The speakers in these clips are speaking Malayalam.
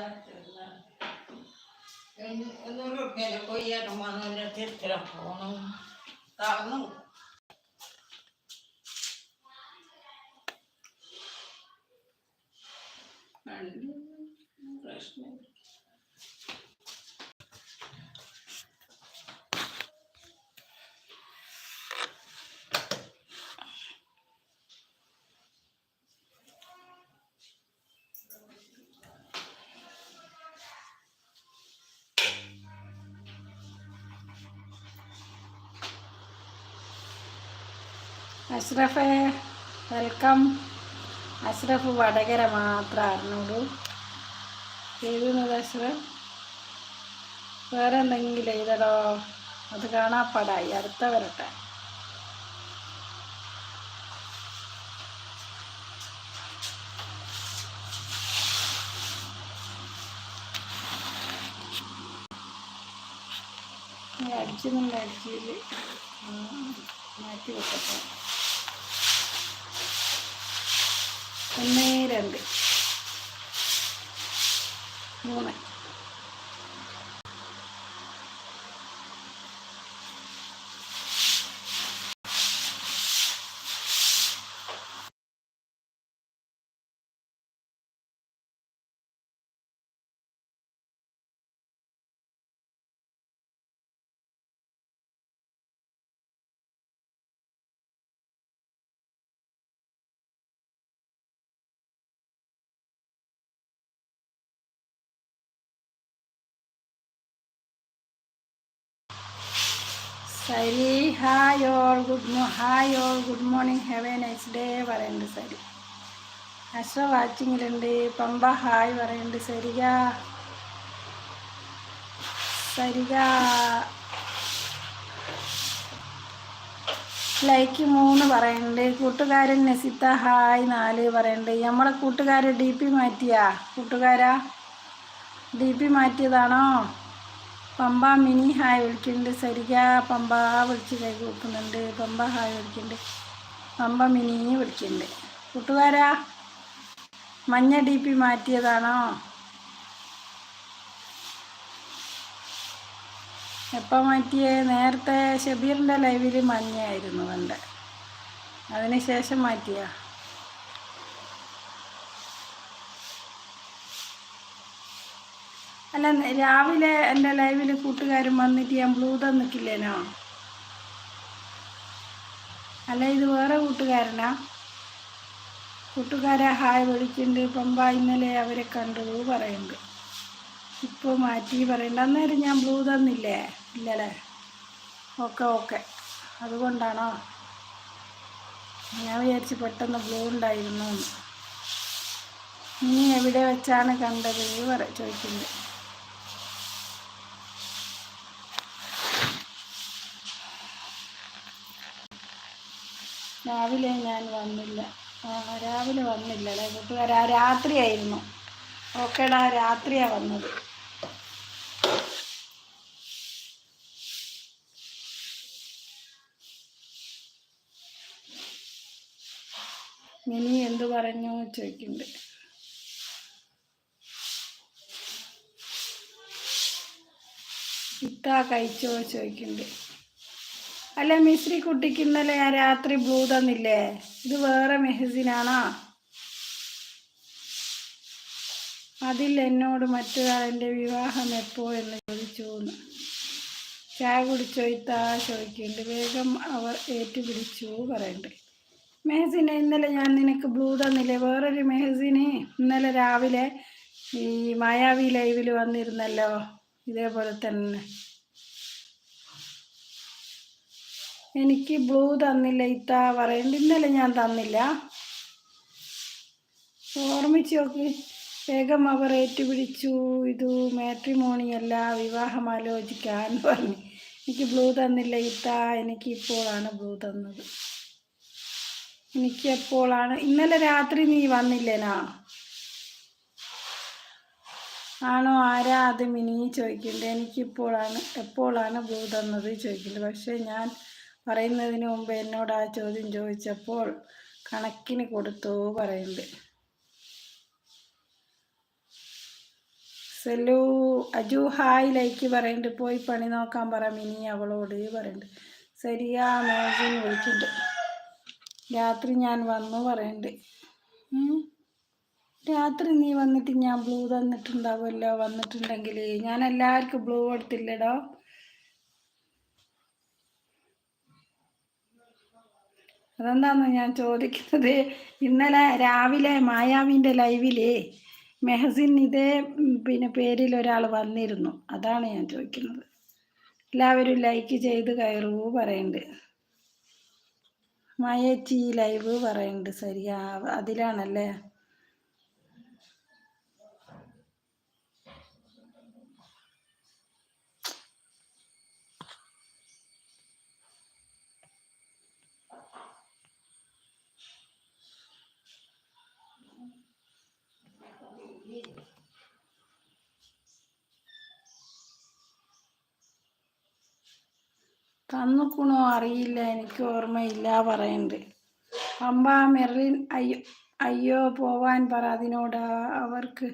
ഇവിടെ ഒരു നമ്മൾ വിചാരിച്ചില്ല എന്നൂറ് റുപ്യ കൊയ്യാട്ടം അഷ്റഫേ വെൽക്കം അഷ്റഫ് വടകര മാത്രം അറിഞ്ഞോളൂ എഴുതുന്നത് അഷ്റഫ്? വേറെ എന്തെങ്കിലും എഴുതടോ? അത് കാണാപ്പാടായി അടുത്ത വരട്ടെ. അടിച്ചൊന്നും അടിച്ചില്ല മാറ്റി വെക്കട്ടെ. ഒന്ന് രണ്ട് മൂന്ന് സരി ഹായ് ഓൾ ഗുഡ് മോ hi all good morning have a nice day പറയുന്നുണ്ട് സരി അശ്വ വാച്ചിങ്ങിലുണ്ട് പമ്പ ഹായ് പറയുന്നുണ്ട് സരിക സരിക ലൈക്ക് മൂന്ന് പറയുന്നുണ്ട് കൂട്ടുകാരൻ നസിത്ത ഹായ് നാല് പറയുന്നുണ്ട് നമ്മളെ കൂട്ടുകാരെ ഡി പി മാറ്റിയാ? കൂട്ടുകാരാ? ഡി പി മാറ്റിയതാണോ? പമ്പ മിനി ഹായ് വിളിക്കുന്നുണ്ട്. സരിക പമ്പ വിളിച്ച് കൈ കൊടുക്കുന്നുണ്ട് പമ്പ ഹായ് വിളിക്കുന്നുണ്ട്. പമ്പ മിനി വിളിക്കുന്നുണ്ട്. കൂട്ടുകാരാ മഞ്ഞ ഡി പി മാറ്റിയതാണോ? എപ്പോൾ മാറ്റിയേ? നേരത്തെ ഷബീറിന്റെ ലൈവിൽ മഞ്ഞയായിരുന്നു അതിന് ശേഷം മാറ്റിയാ? അല്ല രാവിലെ എന്റെ ലൈവിൽ കൂട്ടുകാരും വന്നിട്ട് ഞാൻ ബ്ലൂ തന്നിട്ടില്ലേനോ അല്ല ഇത് വേറെ കൂട്ടുകാരനാ? കൂട്ടുകാരെ ഹായ് വിളിക്കുന്നുണ്ട്. പമ്പ ഇന്നലെ അവരെ കണ്ടു പറയുന്നുണ്ട്. ഇപ്പോൾ മാറ്റി പറയുന്നുണ്ട് അന്നേരം ഞാൻ ബ്ലൂ തന്നില്ലേ? ഇല്ലല്ലേ? Okay okay. അതുകൊണ്ടാണോ? ഞാൻ വിചാരിച്ച് പെട്ടെന്ന് ബ്ലൂ ഉണ്ടായിരുന്നു നീ എവിടെ വെച്ചാണ് കണ്ടത്? പറ ചോദിക്കുന്നത് രാവിലെ ഞാൻ വന്നില്ല. രാവിലെ വന്നില്ല അല്ലേ കൂട്ടുകാരാ രാത്രിയായിരുന്നു. ഓക്കേടാ രാത്രിയാണ് വന്നത്. ഇനി എന്തു പറഞ്ഞു ചോദിക്കുന്നുണ്ട് ഇത്താ കഴിച്ചോ ചോദിക്കുന്നുണ്ട് അല്ല മിശ്രി കുട്ടിക്ക് ഇന്നലെ ഞാൻ രാത്രി ബ്ലൂ തന്നില്ലേ? ഇത് വേറെ മെഹസിനാണോ അതിൽ എന്നോട് മറ്റൊരാളെന്റെ വിവാഹം എപ്പോ എന്ന് ചോദിച്ചു ചായ കുടിച്ചോ? ഇത്താ ചോദിക്കുന്നുണ്ട്. വേഗം അവർ ഏറ്റുപിടിച്ചു പറയുന്നുണ്ട് മെഹസിനെ ഇന്നലെ ഞാൻ നിനക്ക് ബ്ലൂ തന്നില്ലേ? വേറൊരു മെഹസിന് ഇന്നലെ രാവിലെ ഈ മായാവി ലൈവിൽ വന്നിരുന്നല്ലോ. ഇതേപോലെ തന്നെ. എനിക്ക് ബ്ലൂ തന്നില്ല ഇത്ത പറയുന്നുണ്ട് ഇന്നലെ ഞാൻ തന്നില്ല. ഓർമ്മിച്ച് നോക്ക്. വേഗം അവർ ഏറ്റുപിടിച്ചു. ഇത് മാട്രിമോണിയല്ല വിവാഹം ആലോചിക്കാൻ പറഞ്ഞു. എനിക്ക് ബ്ലൂ തന്നില്ല ഇത്ത. എനിക്ക് ഇപ്പോഴാണ് ബ്ലൂ തന്നത്. എനിക്ക് എപ്പോഴാണ് ഇന്നലെ രാത്രി നീ വന്നില്ലേനാ? ആണോ? ആരാ അത് മിനി ചോദിക്കുന്നുണ്ട് എനിക്കിപ്പോഴാണ് എപ്പോഴാണ് ബ്ലൂ തന്നത് ചോദിക്കുന്നുണ്ട് പക്ഷേ ഞാൻ പറയുന്നതിന് മുമ്പ് എന്നോട് ആ ചോദ്യം ചോദിച്ചപ്പോൾ കണക്കിന് കൊടുത്തോ പറയുന്നത്. സെലു അജു ഹായ് ലൈക്ക് പറയുന്നുണ്ട്. പോയി പണി നോക്കാൻ പറ മിനി അവളോട് പറയുന്നുണ്ട്. ശരിയാ മേഘിൻ വിളിച്ചിട്ട് രാത്രി ഞാൻ വന്നു പറയുന്നുണ്ട്. രാത്രി നീ വന്നിട്ട് ഞാൻ ബ്ലൂ തന്നിട്ടുണ്ടാവുമല്ലോ? വന്നിട്ടുണ്ടെങ്കിൽ ഞാൻ എല്ലാവർക്കും ബ്ലൂ കൊടുത്തില്ലടോ? അതെന്താന്ന് ഞാൻ ചോദിക്കുന്നത്? ഇന്നലെ രാവിലെ മായാവിന്റെ ലൈവിൽ മെഹസിൻ ഇതേ പിന്നെ പേരിൽ ഒരാൾ വന്നിരുന്നു. അതാണ് ഞാൻ ചോദിക്കുന്നത്. എല്ലാവരും ലൈക്ക് ചെയ്ത് കയറൂ പറയുന്നുണ്ട് മായേച്ചി ലൈവ് പറയുന്നുണ്ട് ശരിയാ അതിലാണല്ലേ? തന്നുക്കുണോ അറിയില്ല എനിക്ക് ഓർമ്മയില്ല പറയുന്നുണ്ട് പമ്പ മെറിൻ അയ്യോ അയ്യോ പോവാൻ പറ അതിനോട് അവർക്ക്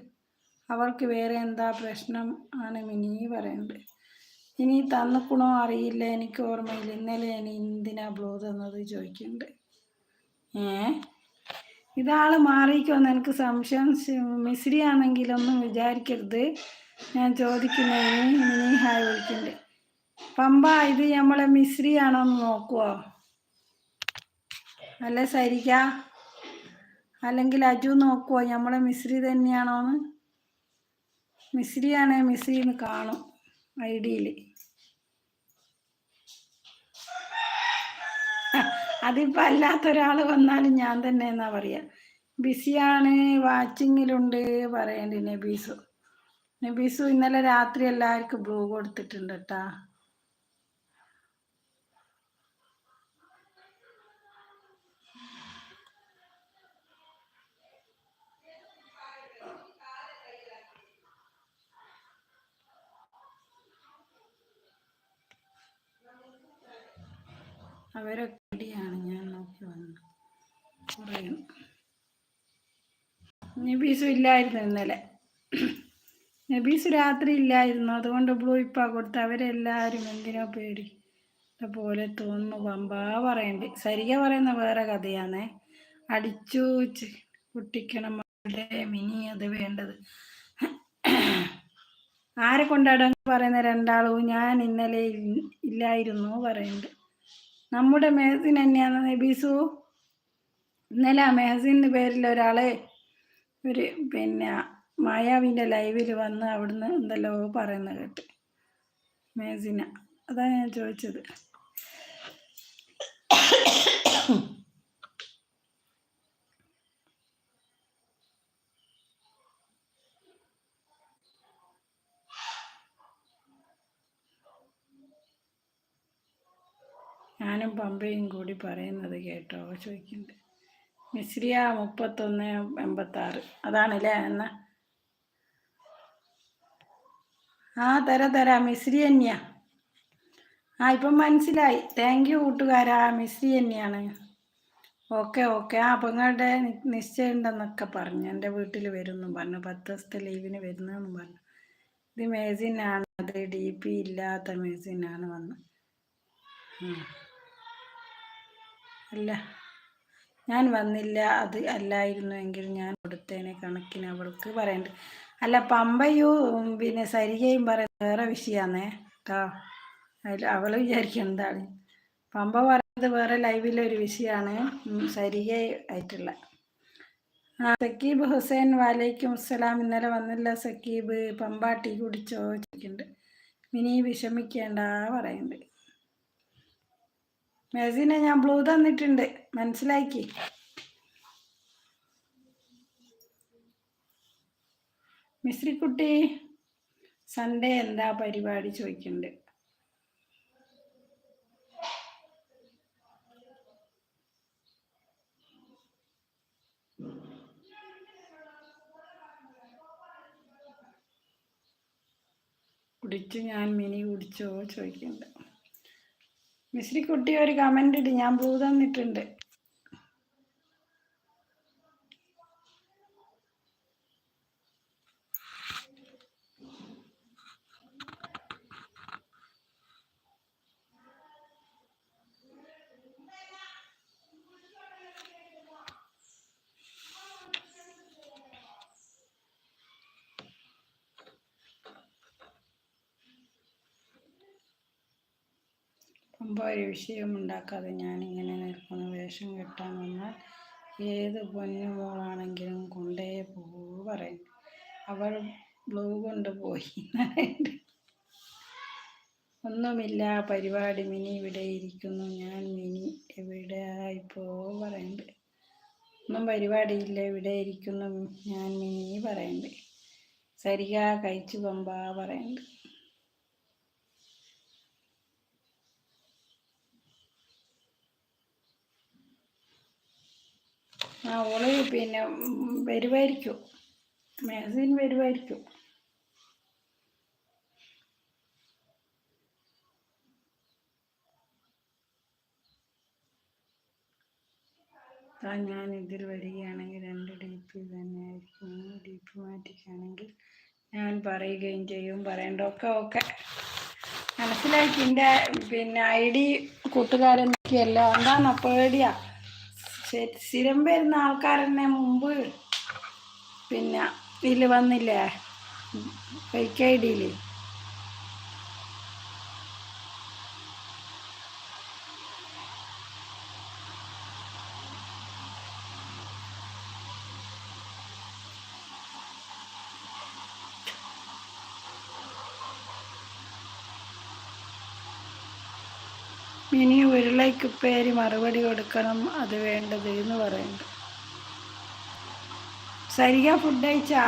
അവർക്ക് വേറെ എന്താ പ്രശ്നം ആണ് മിനി പറയണ്ട്. ഇനി തന്നുക്കുണോ അറിയില്ല എനിക്ക് ഓർമ്മയില്ല. ഇന്നലെ ഇനി എന്തിനാ ബ്ലൂ തന്നത് ചോദിക്കുന്നുണ്ട് ഏ? ഇതാൾ മാറിക്കോന്ന് എനിക്ക് സംശയം. മിസ്രി ആണെങ്കിലൊന്നും വിചാരിക്കരുത്. ഞാൻ ചോദിക്കുന്നതിന് മിനി ഹായ് വിളിക്കുന്നുണ്ട് പമ്പ ഇത് നമ്മളെ മിശ്രി ആണോ എന്ന് നോക്കുവോ? അല്ല സരിക്ക അല്ലെങ്കിൽ അജു നോക്കുവോ? നമ്മളെ മിശ്രി തന്നെയാണോന്ന്? മിശ്രിയാണേ മിശ്രി എന്ന് കാണും ഐ ഡിയിൽ അതിപ്പോൾ അല്ലാത്തൊരാൾ വന്നാലും ഞാൻ തന്നെ എന്നാ പറയാ. ബിസിയാണ് വാച്ചിങ്ങിലുണ്ട് പറയണ്ട് നബീസു. നബീസു ഇന്നലെ രാത്രി എല്ലാവർക്കും ബ്ലൂ കൊടുത്തിട്ടുണ്ട് കേട്ടാ അവരൊക്കെ നബീസും ഇല്ലായിരുന്നു ഇന്നലെ. നബീസ് രാത്രി ഇല്ലായിരുന്നു. അതുകൊണ്ട് ബ്ലൂ ഇപ്പാ കൊടുത്ത് അവരെല്ലാവരും എന്തിനോ പേടി? അതുപോലെ പോലെ തോന്നുന്നു പമ്പാ പറയണ്ട്. സരിക പറയുന്ന വേറെ കഥയാണേ അടിച്ചു കുട്ടിക്കണം മകളുടെ മിനി അത് വേണ്ടത്. ആരെ കൊണ്ടാടാൻ പറയുന്ന? രണ്ടാളും. ഞാൻ ഇന്നലെ ഇല്ലായിരുന്നു പറയുന്നുണ്ട് നമ്മുടെ മെഹസിൻ തന്നെയാണ് നബീസു ഇന്നലെ ആ മെഹസിന്റെ പേരിൽ ഒരാളെ ഒരു പിന്നെ മായാവിന്റെ ലൈവിൽ വന്ന് അവിടുന്ന് എന്തല്ലോ പറയുന്നത് കേട്ട്. മെഹസിന. അതാണ് ഞാൻ ചോദിച്ചത്. ഞാനും പമ്പയും കൂടി പറയുന്നത് കേട്ടോ ചോദിക്കുന്നുണ്ട്. മിശ്രിയ മുപ്പത്തൊന്ന് എൺപത്താറ് അതാണല്ലേ? എന്ന. ആ തര തര മിശ്രി തന്നെയാ ആ ഇപ്പം മനസ്സിലായി. താങ്ക് യു കൂട്ടുകാരാ. മിശ്രി തന്നെയാണ് ഓക്കെ ഓക്കെ. ആ അപ്പം നിശ്ചയം ഉണ്ടെന്നൊക്കെ പറഞ്ഞു. എന്റെ വീട്ടിൽ വരുന്നു പറഞ്ഞു. പത്ത് ദിവസത്തെ ലീവിന് വരുന്നതെന്നും പറഞ്ഞു. ഇത് മേസിനാണ്. അത് ഡി പി ഇല്ലാത്ത മേസിനാണ് വന്ന്. അല്ല. ഞാൻ വന്നില്ല. അത് അല്ലായിരുന്നു എങ്കിൽ ഞാൻ കൊടുത്തേനെ കണക്കിന് അവൾക്ക് പറയണ്ട്. അല്ല പമ്പയു പിന്നെ സരികയും പറയുന്നത് വേറെ വിഷയമാണേ കേട്ടോ അതിൽ അവൾ പമ്പ പറയുന്നത് വേറെ ലൈവിലെ ഒരു വിഷയമാണ് സരിക ആയിട്ടുള്ള. ആ സക്കീബ് ഹുസൈൻ വാലൈക്കും അസ്സലാം. ഇന്നലെ വന്നില്ല സക്കീബ്. പമ്പാട്ടി കുടിച്ചോ ചോദിക്കുന്നുണ്ട്. മിനി വിഷമിക്കേണ്ട പറയുന്നുണ്ട് മെസ്സിനെ ഞാൻ ബ്ലൂ തന്നിട്ടുണ്ട്. മനസ്സിലാക്കി? മിശ്രിക്കുട്ടി സൺഡേ എന്താ പരിപാടി ചോദിക്കുന്നുണ്ട് കുടിച്ച് ഞാൻ മിനി കുടിച്ചോ ചോദിക്കുന്നുണ്ട് മിശ്രിക്കുട്ടി ഒരു കമന്റ് ഇട്ട് ഞാൻ ബ്ലൂ തന്നിട്ടുണ്ട് മുമ്പ് ഒരു ഉണ്ടാക്കാതെ ഞാനിങ്ങനെ നിൽക്കുന്ന. വേഷം കെട്ടാൻ വന്നാൽ ഏത് പൊന്നു മോളാണെങ്കിലും കൊണ്ടേ പോകൂ പറയും. അവൾ ബ്ലൂ കൊണ്ടുപോയി പോയി ഒന്നുമില്ല പരിപാടി മിനി ഇവിടെ ഇരിക്കുന്നു. ഞാൻ മിനി എവിടെ ആയിപ്പോ പറയണ്ട്. ഒന്നും പരിപാടിയില്ല ഇവിടെ ഇരിക്കുന്നു. ഞാൻ മിനി പറയണ്ട്. സരിക കഴിച്ചു പമ്പ പറയുന്നുണ്ട് ആ പിന്നെ വരുമായിരിക്കും മാഗസിൻ വരുമായിരിക്കും ഞാൻ ഇതിൽ വരികയാണെങ്കിൽ രണ്ട് ഡി പി തന്നെയായിരിക്കും. ഡി പി മാറ്റിക്കുകയാണെങ്കിൽ ഞാൻ പറയുകയും ചെയ്യും പറയേണ്ടതൊക്കെ ഓക്കെ മനസ്സിലാക്കി എന്റെ പിന്നെ ഐ ഡി കൂട്ടുകാരൻ അപ്പോൾ പേടിയാ ശരി സ്ഥിരം വരുന്ന ആൾക്കാരെന്നെ മുമ്പ് പിന്നെ ഇതിൽ വന്നില്ലേ ഫേക്ക് ഐ ഡിയിൽ ഇനി പേര് മറുപടി കൊടുക്കണം അത് വേണ്ടത് എന്ന് പറയുന്നത് സരിക ഫുഡ് അയച്ചാ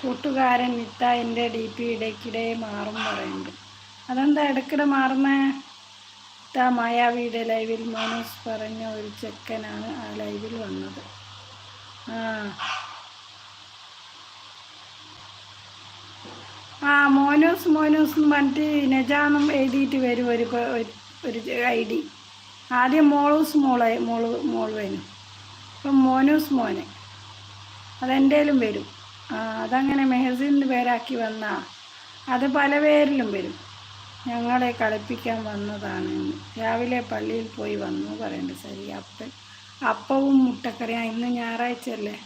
കൂട്ടുകാരൻ നിത്ത എന്റെ ഡി പി ഇടയ്ക്കിടെ മാറും പറയുന്നുണ്ട് അതെന്താ ഇടയ്ക്കിടെ മാറുന്നേ? ഇത്ത മായാവിയുടെ ലൈവിൽ മോനൂസ് പറഞ്ഞ ഒരു ചെക്കനാണ് ആ ലൈവിൽ വന്നത്. ആ. ആ മോനൂസ് മോനൂസ് എന്ന് പറഞ്ഞിട്ട് നജാന്നും എഴുതിയിട്ട് വരും ഒരു ഒരു- ഐ ഡി ആദ്യം മോളൂസ് മോളെ മോൾ മോൾ വരും ഇപ്പം മോനൂസ് മോനെ. അതെന്തേലും വരും. അതങ്ങനെ മെഹസിന്റെ പേരാക്കി വന്നാ. അത് പല പേരിലും വരും. ഞങ്ങളെ കളിപ്പിക്കാൻ വന്നതാണ്. രാവിലെ പള്ളിയിൽ പോയി വന്നു പറയണ്ട ശരി അപ്പൻ അപ്പവും മുട്ടക്കറിയാ. ഇന്ന് ഞായറാഴ്ച അല്ലേ?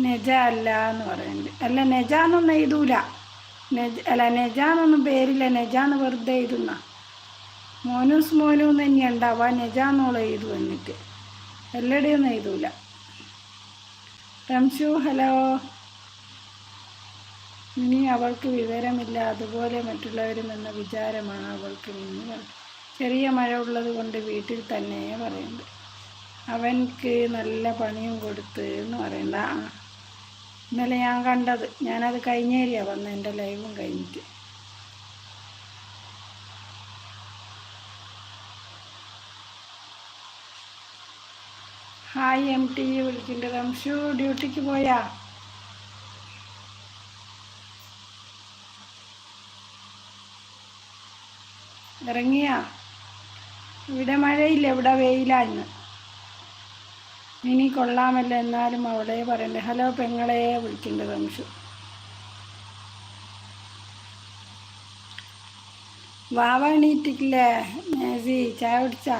നെജ അല്ല എന്ന് പറയുന്നുണ്ട് അല്ല നെജ എന്നൊന്നും എഴുതൂല. നെജ അല്ല നെജ എന്നൊന്നും പേരില്ല. നെജ എന്ന് വെറുതെ എഴുതുന്ന. മോനൂസ് മോനു തന്നെ ഉണ്ടാവുക നെജ എന്നോളം എഴുതു എന്നിട്ട്. എല്ലടെയൊന്നും എഴുതൂല. ഹലോ. ഇനി അവൾക്ക് വിവരമില്ല. അതുപോലെ മറ്റുള്ളവരും എന്ന വിചാരമാണ് അവൾക്ക് വ- ചെറിയ മഴ ഉള്ളത് കൊണ്ട് വീട്ടിൽ തന്നെ പറയുന്നത് അവൻക്ക് നല്ല പണിയും കൊടുത്ത് എന്ന് പറയണ്ട. ആ ഇന്നലെ ഞാൻ കണ്ടത്. ഞാനത് കഴിഞ്ഞേരിയാ വന്ന്. എന്റെ ലൈവും കഴിഞ്ഞിട്ട്. ഹായ് എം ടി വിളിക്കുന്നുണ്ട് റംഷു ഡ്യൂട്ടിക്ക് പോയാ? ഇറങ്ങിയാ. ഇവിടെ മഴയില്ല ഇവിടെ വെയിലാന്ന് ഇനി കൊള്ളാമല്ലോ എന്നാലും അവളെ പറയണ്ടേ ഹലോ പെങ്ങളെ വിളിക്കണ്ട റംഷു വാവ എണീറ്റിട്ടില്ലേ? മേസി ചായ കുടിച്ചാ?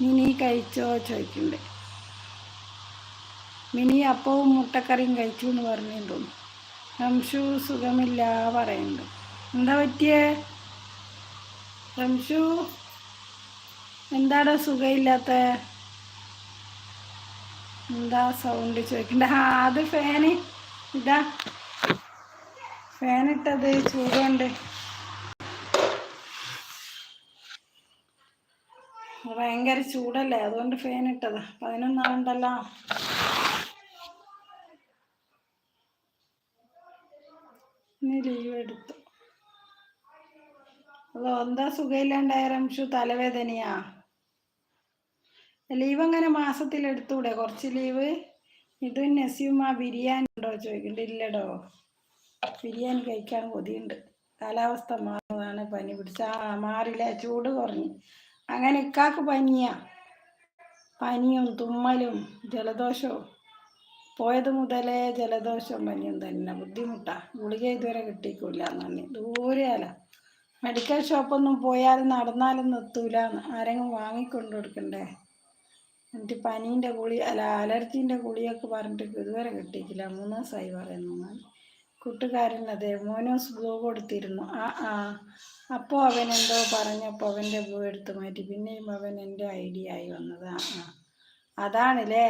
മിനി കഴിച്ചോ ചോദിക്കണ്ട് മിനി അപ്പവും മുട്ടക്കറിയും കഴിച്ചു എന്ന് പറഞ്ഞു റംഷു സുഖമില്ല പറയുന്നുണ്ട്. എന്താ പറ്റിയേ? റംഷു എന്താടോ സുഖമില്ലാത്ത എന്താ സൗണ്ട് ചോദിക്കണ്ട? ആ അത് ഫാന് ഇതാ. ഫാനിട്ടത് ചൂടുണ്ട്. ഭയങ്കര ചൂടല്ലേ? അതുകൊണ്ട് ഫാൻ ഇട്ടത്. പതിനൊന്നാളുണ്ടല്ലോ. ഇനി ലീവ് എടുത്തു. അതോ എന്താ സുഖമില്ലാണ്ടായ തലവേദനയാ? ലീവ് അങ്ങനെ മാസത്തിൽ എടുത്തൂടെ? കുറച്ച് ലീവ്? ഇത് ആ ബിരിയാണി ഉണ്ടോ ചോദിക്കണ്ട. ഇല്ലടോ. ബിരിയാണി കഴിക്കാൻ കൊതിയുണ്ട്. കാലാവസ്ഥ മാറുന്നതാണ് പനി പിടിച്ച. ആ മാറില്ല? ചൂട് കുറഞ്ഞു. അങ്ങനെ ഇക്കാക്ക് പനിയാ. പനിയും തുമ്മലും ജലദോഷവും. പോയത് മുതലേ ജലദോഷവും പനിയും തന്നെ. ബുദ്ധിമുട്ടാ. ഗുളിക ഇതുവരെ കിട്ടിക്കൂല എന്നാണ്. ദൂരെയല്ല മെഡിക്കൽ ഷോപ്പൊന്നും പോയാൽ നടന്നാലും നിർത്തൂല ആരെങ്കിലും വാങ്ങിക്കൊണ്ട് കൊടുക്കണ്ടേ? എന്നിട്ട് പനീന്റെ ഗുളി അല്ല അലർജീന്റെ ഗുളിയൊക്കെ പറഞ്ഞിട്ട് ഇതുവരെ കിട്ടിയിട്ടില്ല. മൂന്ന് ദിവസമായി പറയുന്നു കൂട്ടുകാരൻ അതെ മോനോസ് ബ്ലൂ കൊടുത്തിരുന്നു. ആ ആ. അപ്പോൾ അവൻ എന്തോ പറഞ്ഞപ്പോൾ അവന്റെ ബ്ലൂ എടുത്ത് മാറ്റി. പിന്നെയും അവൻ എന്റെ ഐഡിയ ആയി വന്നത്. ആ ആ. അതാണല്ലേ?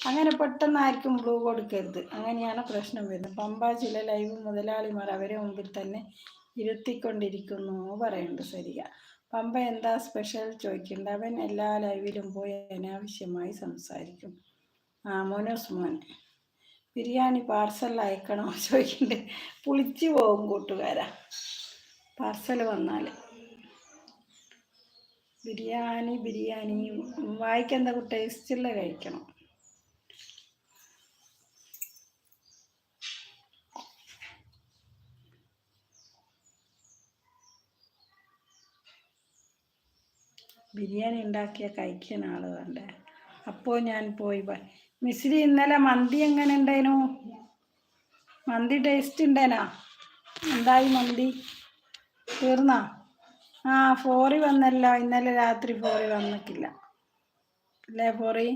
അങ്ങനെ പെട്ടെന്നായിരിക്കും ബ്ലൂ കൊടുക്കരുത്. അങ്ങനെയാണ് പ്രശ്നം വരുന്നത്. പമ്പ ചില ലൈവ് മുതലാളിമാർ അവരെ മുമ്പിൽ തന്നെ ഇരുത്തിക്കൊണ്ടിരിക്കുന്നു പറയുന്നുണ്ട് സരിക പമ്പ എന്താ സ്പെഷ്യൽ ചോദിക്കേണ്ട. അവൻ എല്ലാ ലൈവിലും പോയി അനാവശ്യമായി സംസാരിക്കും. ആ മോനോസ് ബിരിയാണി പാർസൽ അയക്കണോ ചോദിക്കേണ്ട. പുളിച്ചു പോകും കൂട്ടുകാരാ. പാർസൽ വന്നാൽ ബിരിയാണി ബിരിയാണി വായിക്കെന്താ ടേസ്റ്റുള്ള കഴിക്കണം? ബിരിയാണി ഉണ്ടാക്കിയ കഴിക്കാൻ ആൾ വേണ്ടേ? അപ്പോൾ ഞാൻ പോയി മിസ്രി ഇന്നലെ മന്തി എങ്ങനെ ഉണ്ടായിരുന്നു മന്തി ടേസ്റ്റ് ഉണ്ടേനാ? എന്തായി മന്തി? തീർന്നാ? ആ ഫോറി വന്നല്ലോ. ഇന്നലെ രാത്രി ഫോറി വന്നിട്ടില്ല. അല്ലേ ഫോറി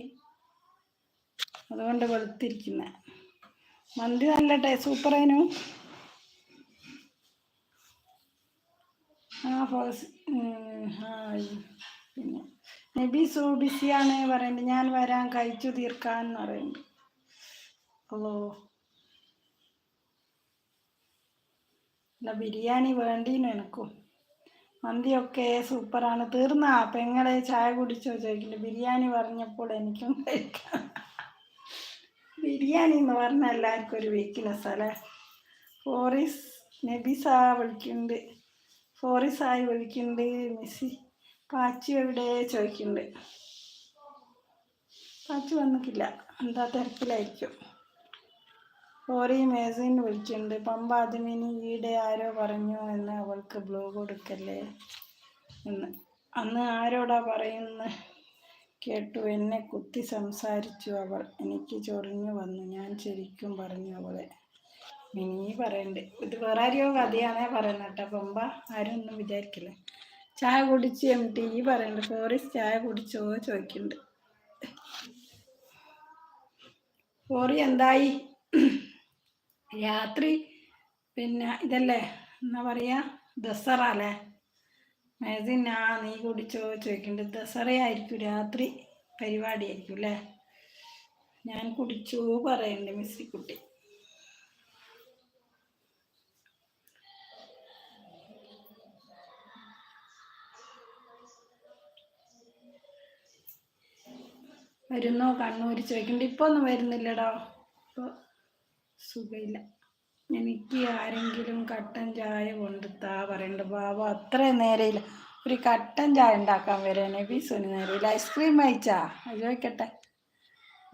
അതുകൊണ്ട് വെളുത്തിരിക്കുന്ന. മന്തി നല്ല ടേ സൂപ്പറേനു ആ ഫോസ് ആ പിന്നെ. നബി സൂ ബിസിയാണ് പറയുന്നത് ഞാൻ വരാൻ കഴിച്ചു തീർക്കാൻ എന്ന് പറയുന്നുണ്ട് അല്ല ബിരിയാണി വേണ്ടീന്ന് എനിക്കും. മന്തിയൊക്കെ സൂപ്പറാണ്. തീർന്നാ? പെങ്ങളെ ചായ കുടിച്ചോ ചോദിക്കില്ല. ബിരിയാണി പറഞ്ഞപ്പോൾ എനിക്കും കഴിക്കാം. ബിരിയാണി എന്ന് പറഞ്ഞാൽ എല്ലാവർക്കും ഒരു വീക്ക്നെസ് അല്ലേ? ഫോറിസ് നബിസ വിളിക്കുന്നുണ്ട്. ഫോറിസായി വിളിക്കുന്നുണ്ട് മിസ്സി പാച്ചു എവിടെ ചോദിക്കുന്നുണ്ട് പാച്ചി വന്നിട്ടില്ല. എന്താ തിരക്കിലായിരിക്കും. ഓറി മേസിൻ വിളിക്കുന്നുണ്ട് പമ്പ ആദ്യമിനി ഈടെ ആരോ പറഞ്ഞു എന്ന് അവൾക്ക് ബ്ലൂ കൊടുക്കല്ലേ എന്ന്. അന്ന് ആരോടാ പറയുന്ന കേട്ടു. എന്നെ കുത്തി സംസാരിച്ചു അവൾ. എനിക്ക് ചൊറിഞ്ഞു വന്നു. ഞാൻ ശരിക്കും പറഞ്ഞു അവളെ. മിനി പറയണ്ട്. ഇത് വേറെ ആരെയോ കഥയാണേ പറയുന്നത് കേട്ടോ. പമ്പ ആരും ഒന്നും വിചാരിക്കില്ല. ചായ കുടിച്ച് എം ടി പറയുന്നുണ്ട് ഫോറിസ് ചായ കുടിച്ചോ ചോദിക്കുന്നുണ്ട് ഫോറി എന്തായി? രാത്രി പിന്നെ ഇതല്ലേ എന്നാ പറയാ ദസറ അല്ലേ? മേസിനാ നീ കുടിച്ചോ ചോദിക്കുന്നുണ്ട് ദസറയായിരിക്കും രാത്രി പരിപാടിയായിരിക്കും അല്ലേ? ഞാൻ കുടിച്ചു പറയുന്നുണ്ട് മിസ്സിക്കുട്ടി. വരുന്നോ കണ്ണൂർ ചോദിക്കുന്നുണ്ട്. ഇപ്പോൾ ഒന്നും വരുന്നില്ലടാ. ഇപ്പോൾ സുഖമില്ല എനിക്ക് ആരെങ്കിലും കട്ടൻ ചായ കൊണ്ടുത്താ പറയണ്ട. ബാബ അത്രയും നേരമില്ല ഒരു കട്ടൻ ചായ ഉണ്ടാക്കാൻ വരാനെ നബീസുന് നേരമില്ല ഐസ്ക്രീം അയച്ചാ ചോദിക്കട്ടെ.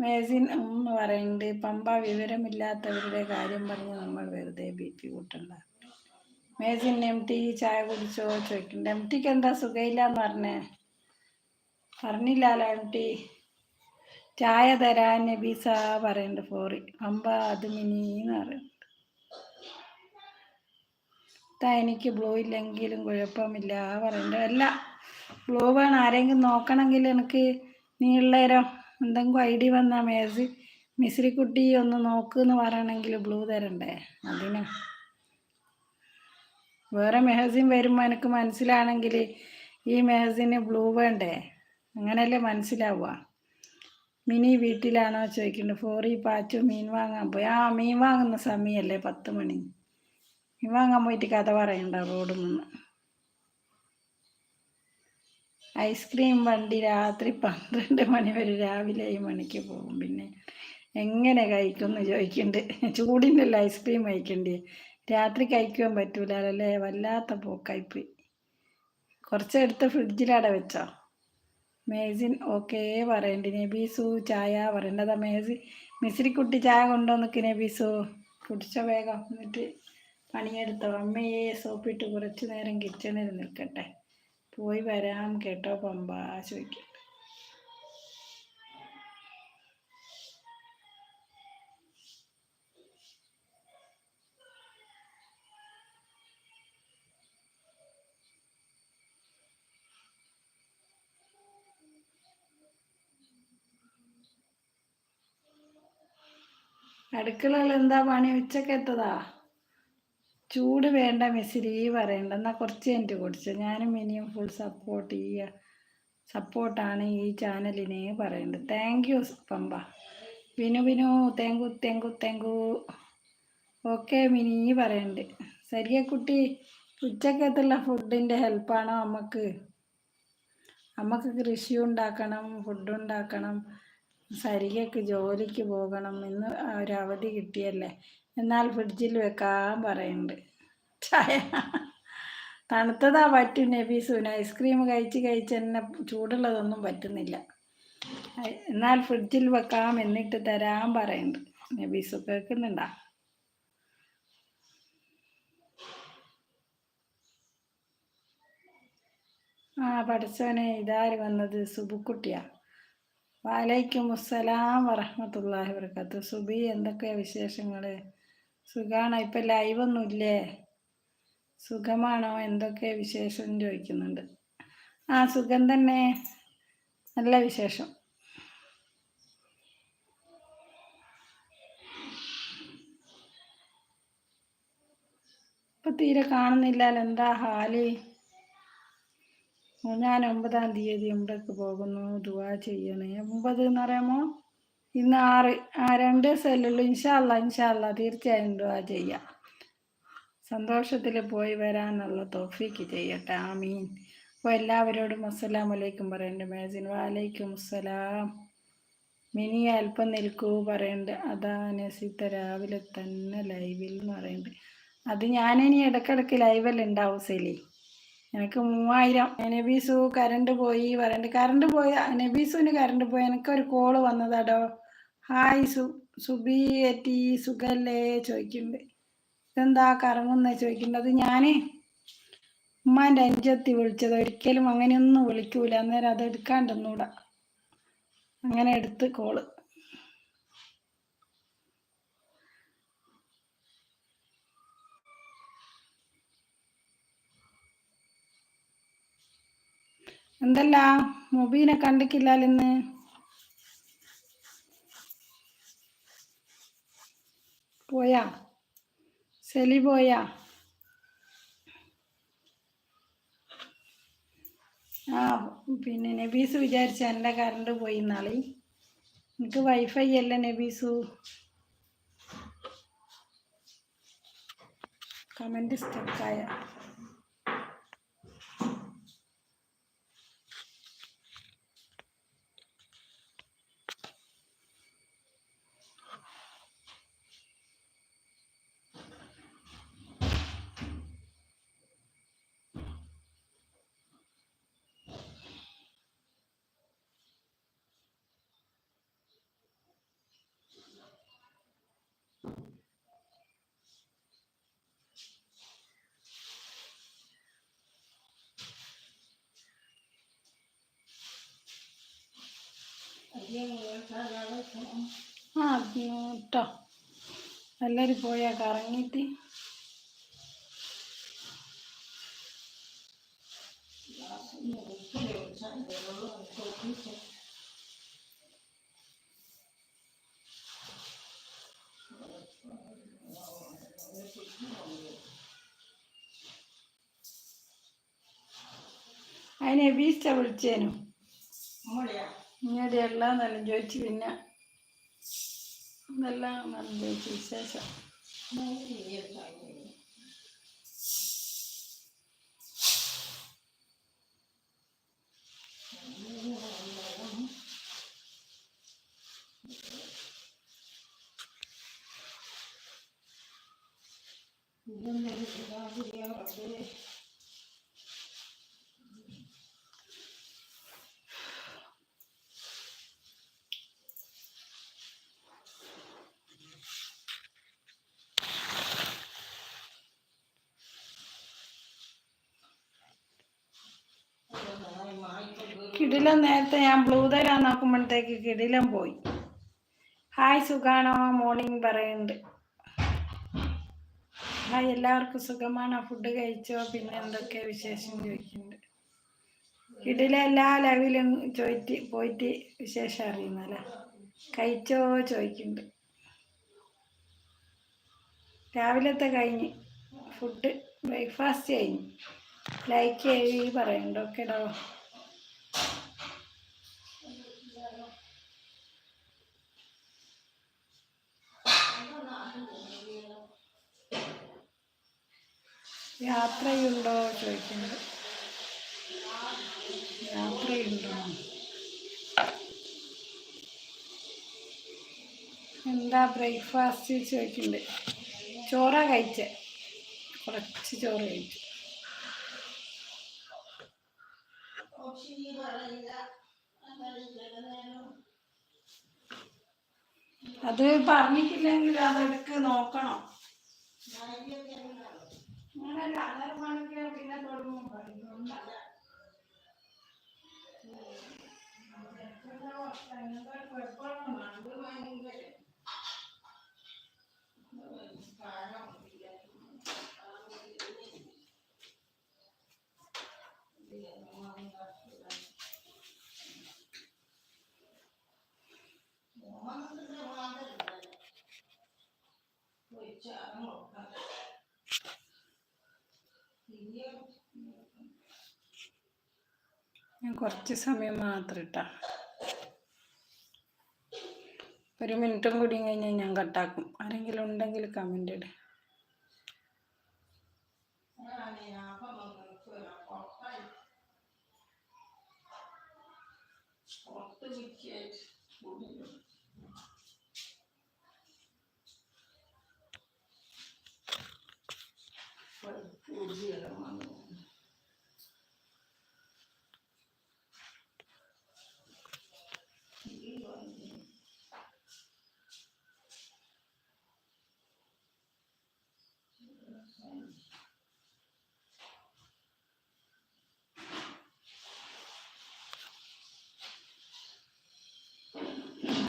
മേസിൻ എന്ന് പറയുന്നുണ്ട് പമ്പ വിവരമില്ലാത്തവരുടെ കാര്യം പറഞ്ഞ് നമ്മൾ വെറുതെ ബി പി കൂട്ടണ്ട മേസിൻ എം ടി ചായ കുടിച്ചോ? ചോദിക്കുന്നുണ്ട് എം ടിക്ക് എന്താ സുഖയില്ല എന്ന് പറഞ്ഞേ? പറഞ്ഞില്ലല്ലോ എം ടി? ചായ തരാൻ നബീസ പറയുന്നുണ്ട് ഫോറി അമ്പ അത് മിനിന്ന് പറയുന്നുണ്ട് താ എനിക്ക് ബ്ലൂ ഇല്ലെങ്കിലും കുഴപ്പമില്ല പറയുന്നുണ്ട് അല്ല ബ്ലൂ വേണം. ആരെങ്കിലും നോക്കണമെങ്കിൽ എനിക്ക് നീ ഉള്ളേരോ എന്തെങ്കിലും ഐ ഡി വന്നാൽ മേസ് മിശ്രിക്കുട്ടി ഒന്ന് നോക്കുന്ന് പറയണമെങ്കിൽ ബ്ലൂ തരണ്ടേ? അതിന്. വേറെ മെഹസിൻ വരുമ്പോൾ എനിക്ക് മനസ്സിലാണെങ്കിൽ ഈ മെഹസിന് ബ്ലൂ വേണ്ടേ? അങ്ങനെയല്ലേ മനസ്സിലാവുക? മിനി വീട്ടിലാണോ ചോദിക്കുന്നത് ഫോറി പാച്ചു മീൻ വാങ്ങാൻ പോയി. ആ മീൻ വാങ്ങുന്ന സമയമല്ലേ പത്ത് മണി. മീൻ വാങ്ങാൻ പോയിട്ട് കഥ പറയണ്ട റോഡിൽ നിന്ന്. ഐസ്ക്രീം വണ്ടി രാത്രി പന്ത്രണ്ട് മണി വരെ രാവിലെ ഏഴ് മണിക്ക് പോകും. പിന്നെ എങ്ങനെ കഴിക്കുമെന്ന് ചോദിക്കുന്നുണ്ട് ചൂടിന്റെ ഐസ്ക്രീം കഴിക്കണ്ടേ? രാത്രി കഴിക്കുവാൻ പറ്റൂലല്ലേ വല്ലാത്ത പോക്കായിപ്പോയി കുറച്ചെടുത്ത് ഫ്രിഡ്ജിലവിടെ വെച്ചോ മേസിൻ ഓക്കേ പറയണ്ട് നബീസു ചായ പറയേണ്ടതാ മേസി കുട്ടി ചായ കൊണ്ടുവന്നിക്ക് നബീസു കുടിച്ച വേഗം എന്നിട്ട് പണിയെടുത്തോ. അമ്മയെ സോപ്പിട്ട് കുറച്ച് നേരം കിച്ചണിൽ നിൽക്കട്ടെ. പോയി വരാം കേട്ടോ പമ്പ ചോദിക്കും. അടുക്കളയിൽ എന്താ പണി? ഉച്ചക്കെത്തതാ ചൂട് വേണ്ട മിസ്സിരി പറയണ്ട. എന്നാൽ കുറച്ച് കഴിഞ്ഞിട്ട് കുടിച്ചു. ഞാനും ഇനിയും ഫുൾ സപ്പോർട്ട് ചെയ്യുക സപ്പോർട്ടാണ് ഈ ചാനലിനെ പറയേണ്ടത്. Thank you Pampa. Vinu Vinu thank you thank you thank you okay Mini പറയണ്ട്. ശരിയെ കുട്ടി ഉച്ചക്കത്തുള്ള ഫുഡിന്റെ ഹെൽപ്പാണോ അമ്മയ്ക്ക്? അമ്മയ്ക്ക് കൃഷി ഉണ്ടാക്കണം ഫുഡ് ഉണ്ടാക്കണം. സരികയ്ക്ക് ജോലിക്ക് പോകണം എന്ന് ഒരു അവധി കിട്ടിയല്ലേ? എന്നാൽ ഫ്രിഡ്ജിൽ വെക്കാൻ പറയുന്നുണ്ട് ചായ തണുത്തതാ പറ്റും നബീസൂന് ഐസ്ക്രീം കഴിച്ച് കഴിച്ച് തന്നെ ചൂടുള്ളതൊന്നും പറ്റുന്നില്ല. എന്നാൽ ഫ്രിഡ്ജിൽ വെക്കാം എന്നിട്ട് തരാൻ പറയുന്നുണ്ട് നബീസു കേൾക്കുന്നുണ്ടാ? ആ പഠിച്ചവനെ ഇതാര് വന്നത്? സുബുക്കുട്ടിയാ? വാലൈക്കും അസ്സലാം വറഹമത്തല്ലാഹി വർക്കാത്തു സുബി എന്തൊക്കെയാ വിശേഷങ്ങൾ സുഖാണോ? ഇപ്പം ലൈവൊന്നും ഇല്ലേ സുഖമാണോ? എന്തൊക്കെ വിശേഷം ചോദിക്കുന്നുണ്ട്. ആ സുഖം തന്നെ. നല്ല വിശേഷം. ഇപ്പം തീരെ കാണുന്നില്ലല്ലോ. എന്താ ഹാൽ? ഞാൻ ഒമ്പതാം തീയതി ഇവിടേക്ക് പോകുന്നു ദുവാ ചെയ്യണേ. ഒമ്പത് എന്ന് പറയുമ്പോൾ ഇന്ന് ആറ് ആ രണ്ട് ദിവസമല്ലല്ലോ ഇൻഷാല്ല ഇൻഷാല്ല തീർച്ചയായും ദുവാ ചെയ്യാം. സന്തോഷത്തിൽ പോയി വരാനുള്ള തോഫിക്ക് ചെയ്യട്ടെ. ആമീൻ. അപ്പോൾ എല്ലാവരോടും അസ്സലാം വലൈക്കും പറയുന്നുണ്ട് മേസിൻ വാലൈക്കും അസ്സലാം. മിനി അല്പം നിൽക്കൂ പറയുന്നുണ്ട് അതാ നസീത്ത രാവിലെ തന്നെ ലൈവിൽ എന്ന് പറയുന്നുണ്ട് അത് ഞാനിനി ഇടയ്ക്കിടയ്ക്ക് ലൈവല്ല ഉണ്ടാവും സെലി. എനിക്ക് മൂവായിരം. നബീസു കറണ്ട് പോയി പറയണ്ട് കറണ്ട് പോയ നബീസുവിന് കറണ്ട് പോയി എനിക്ക് ഒരു കോൾ വന്നതാടോ? ഹായ് സു സുബി എറ്റി സുഖല്ലേ? ചോദിക്കുന്നുണ്ട് ഇതെന്താ കറങ്ങുന്ന? ചോദിക്കുന്നുണ്ട് അത് ഞാൻ ഉമ്മാന്റെ അഞ്ചത്തി വിളിച്ചത്. ഒരിക്കലും അങ്ങനെയൊന്നും വിളിക്കൂല. അന്നേരം അത് എടുക്കാണ്ടൊന്നുകൂടാ അങ്ങനെ എടുത്ത് കോൾ എന്തല്ല മൊബീനെ കണ്ടിക്കില്ലാലിന്ന് പോയാ? സെലി പോയാ? ആ പിന്നെ നബീസ് വിചാരിച്ച എന്റെ കറണ്ട് പോയി നാളെ എനിക്ക് വൈഫൈ അല്ല നബീസു. കമന്റ് സ്റ്റക്കായ ആ കേട്ടോ എല്ലാവരും പോയാ കറങ്ങിയിട്ട് അതിനെ വീഴ്ച വിളിച്ചേനു. ഇങ്ങനെ എല്ലാം നല്ല ചോദിച്ചു പിന്നെ എല്ലാം നല്ല ചോദിച്ച വിശേഷം. കിടിലം നേരത്തെ ഞാൻ ബ്ലൂ തരാൻ നോക്കുമ്പോഴത്തേക്ക് കിടിലം പോയി. ഹായ് സുഖാണോ? മോർണിംഗ് പറയുന്നുണ്ട്. ഹായ് എല്ലാവർക്കും സുഖമാണോ? ഫുഡ് കഴിച്ചോ? പിന്നെ എന്തൊക്കെ വിശേഷം ചോദിക്കുന്നുണ്ട്. കിടില എല്ലാ ലെവലും ചോദിച്ച് പോയിട്ട് വിശേഷം അറിയുന്നല്ലേ കഴിച്ചോ ചോദിക്കുന്നുണ്ട്. രാവിലത്തെ കഴിഞ്ഞ് ഫുഡ് ബ്രേക്ക്ഫാസ്റ്റ് കഴിഞ്ഞ്. ലൈക്ക് ചെയ്യ് പറയുന്നുണ്ട്. ഓക്കേടോ. യാത്രയുണ്ടോ ചോദിക്കുന്നത്. യാത്രയുണ്ടോ? എന്താ ബ്രേക്ക്ഫാസ്റ്റ് ചോദിക്കുന്നുണ്ട് ചോറാ കഴിച്ചേ. കുറച്ച് ചോറ് കഴിച്ചു. അത് പറഞ്ഞിട്ടില്ലെങ്കിൽ അതെടുക്ക് നോക്കണം. അങ്ങനല്ല അന്നേരം വേണമെങ്കിൽ പിന്നെ തുടങ്ങും പറയുന്നുണ്ട് കുറച്ച് സമയം മാത്രം ഇട്ടാ ഒരു മിനിറ്റും കൂടി കഴിഞ്ഞാൽ ഞാൻ കട്ടാക്കും ആരെങ്കിലും ഉണ്ടെങ്കിൽ കമന്റ് ഇട്.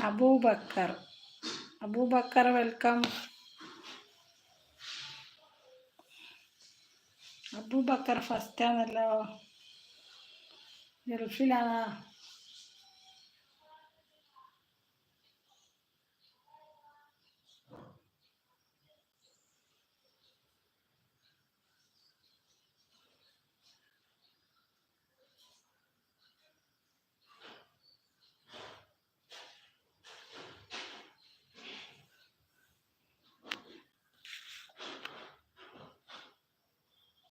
അബൂബക്കർ. അബൂബക്കർ വെൽക്കം അബൂബക്കർ ഫസ്റ്റാണല്ലോ ഗൾഫിലാണോ?